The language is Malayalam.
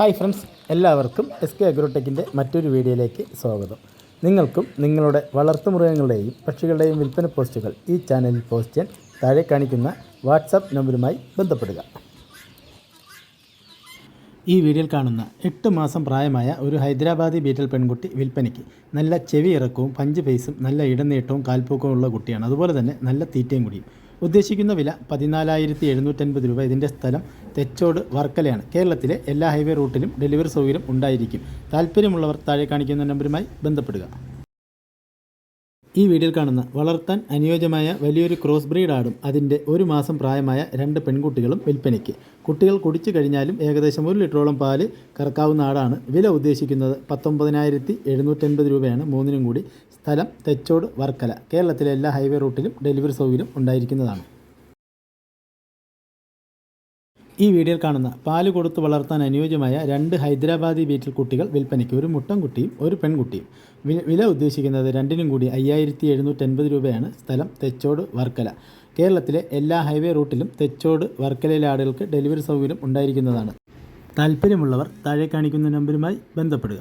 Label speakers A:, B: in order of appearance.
A: ഹായ് ഫ്രണ്ട്സ് എല്ലാവർക്കും എസ് കെ അഗ്രോടെക്കിന്റെ മറ്റൊരു വീഡിയോയിലേക്ക് സ്വാഗതം. നിങ്ങൾക്കും നിങ്ങളുടെ വളർത്തുമൃഗങ്ങളുടെയും പക്ഷികളുടെയും വിൽപ്പന പോസ്റ്റുകൾ ഈ ചാനലിൽ പോസ്റ്റ് ചെയ്യാൻ താഴെ കാണിക്കുന്ന വാട്സാപ്പ് നമ്പറുമായി ബന്ധപ്പെടുക. ഈ വീഡിയോയിൽ കാണുന്ന എട്ട് മാസം പ്രായമായ ഒരു ഹൈദരാബാദി ബീറ്റൽ പെൺകുട്ടി വിൽപ്പനയ്ക്ക് നല്ല ചെവി ഇറക്കവും പഞ്ച് പൈസും നല്ല ഇടനീട്ടവും കാൽപ്പൂക്കവും ഉള്ള കുട്ടിയാണ്. അതുപോലെ തന്നെ നല്ല തീറ്റയും കൂടിയും. ഉദ്ദേശിക്കുന്ന വില പതിനാലായിരത്തി എഴുന്നൂറ്റൻപത് രൂപ. ഇതിന്റെ സ്ഥലം തെച്ചോട് വർക്കലയാണ്. കേരളത്തിലെ എല്ലാ ഹൈവേ റൂട്ടിലും ഡെലിവറി സൗകര്യം ഉണ്ടായിരിക്കും. താല്പര്യമുള്ളവർ താഴെ കാണിക്കുന്ന നമ്പറുമായി ബന്ധപ്പെടുക. ഈ വീഡിയോയിൽ കാണുന്ന വളർത്താൻ അനുയോജ്യമായ വലിയൊരു ക്രോസ് ബ്രീഡ് ആടും അതിന്റെ ഒരു മാസം പ്രായമായ രണ്ട് പെൺകുട്ടികളും വിൽപ്പനയ്ക്ക്. കുട്ടികൾ കുടിച്ചു കഴിഞ്ഞാലും ഏകദേശം ഒരു ലിറ്ററോളം പാൽ കറക്കാവുന്ന ആടാണ്. വില ഉദ്ദേശിക്കുന്നത് പത്തൊമ്പതിനായിരത്തി എഴുന്നൂറ്റൻപത് രൂപയാണ്. മൂന്നിനും കൂടി സ്ഥലം തെച്ചോട് വർക്കല. കേരളത്തിലെ എല്ലാ ഹൈവേ റൂട്ടിലും ഡെലിവറി സൗകര്യം ഉണ്ടായിരിക്കുന്നതാണ്. ഈ വീഡിയോയിൽ കാണുന്ന പാൽ കൊടുത്ത് വളർത്താൻ അനുയോജ്യമായ രണ്ട് ഹൈദരാബാദി ബീറ്റിൽ കുട്ടികൾ വിൽപ്പനയ്ക്ക് ഒരു മുട്ടൻകുട്ടിയും ഒരു പെൺകുട്ടിയും. വില ഉദ്ദേശിക്കുന്നത് രണ്ടിനും കൂടി അയ്യായിരത്തി എഴുന്നൂറ്റൻപത് രൂപയാണ് സ്ഥലം തെച്ചോട് വർക്കല. കേരളത്തിലെ എല്ലാ ഹൈവേ റൂട്ടിലും തെച്ചോട് വർക്കലയിലെ ആളുകൾക്ക് ഡെലിവറി സൗകര്യം ഉണ്ടായിരിക്കുന്നതാണ്. താല്പര്യമുള്ളവർ താഴെ കാണിക്കുന്ന നമ്പരുമായി ബന്ധപ്പെടുക.